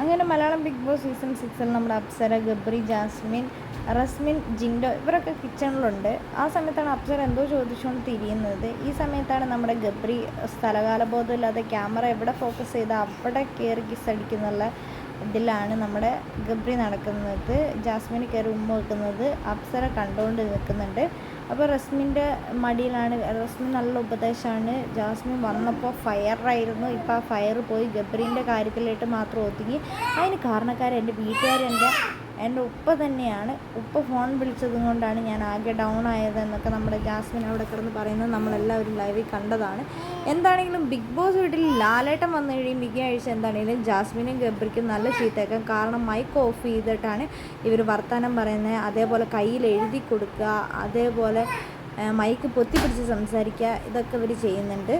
അങ്ങനെ Malayalam big boss season സിക്സിൽ നമ്മുടെ അപ്സര ഗബ്രി ജാസ്മിൻ റസ്മിൻ ജിൻഡോ ഇവരൊക്കെ കിച്ചണിലുണ്ട്. ആ സമയത്താണ് അപ്സര എന്തോ ചോദിച്ചുകൊണ്ട് തിരിയുന്നത്. ഈ സമയത്താണ് നമ്മുടെ ഗബ്രി സ്ഥലകാലബോധമില്ലാതെ ക്യാമറ എവിടെ ഫോക്കസ് ചെയ്ത് അവിടെ കയറി കിസ് അടിക്കുന്നുള്ള ഇതിലാണ് നമ്മുടെ ഗബ്രി നടക്കുന്നത്. ജാസ്മിന് കയറി ഉമ്മ വെക്കുന്നത്. അപ്സര കണ്ടുകൊണ്ട് നിൽക്കുന്നുണ്ട്. അപ്പോൾ റസ്മിന്റെ മടിയിലാണ്. റസ്മിൻ നല്ല ഉപദേശമാണ്. ജാസ്മിൻ വന്നപ്പോൾ ഫയറായിരുന്നു. ഇപ്പോൾ ആ ഫയർ പോയി ഗബ്രീന്റെ കാര്യത്തിലായിട്ട് മാത്രം ഒതുങ്ങി. അതിന് കാരണക്കാരൻ എന്റെ വീട്ടുകാർ എന്റെ ഉപ്പ തന്നെയാണ്. ഉപ്പ ഫോൺ വിളിച്ചത് കൊണ്ടാണ് ഞാൻ ആകെ ഡൗൺ ആയത് എന്നൊക്കെ നമ്മുടെ ജാസ്മിൻ അവിടെ കിടന്ന് പറയുന്നത് നമ്മളെല്ലാവരും ലൈവിൽ കണ്ടതാണ്. എന്താണെങ്കിലും ബിഗ് ബോസ് വീട്ടിൽ ലാലേട്ടം വന്നു കഴിയും. മിക്ക ആഴ്ച എന്താണെങ്കിലും ജാസ്മിനും ഗബ്രിക്കും നല്ല ചീത്തയേക്കാം. കാരണം മൈക്ക് ഓഫ് ചെയ്തിട്ടാണ് ഇവർ വർത്തമാനം പറയുന്നത്. അതേപോലെ കയ്യിൽ എഴുതി കൊടുക്കുക. അതേപോലെ മൈക്ക് പൊത്തിപ്പിടിച്ച് സംസാരിക്കുക. ഇതൊക്കെ ഇവർ ചെയ്യുന്നുണ്ട്.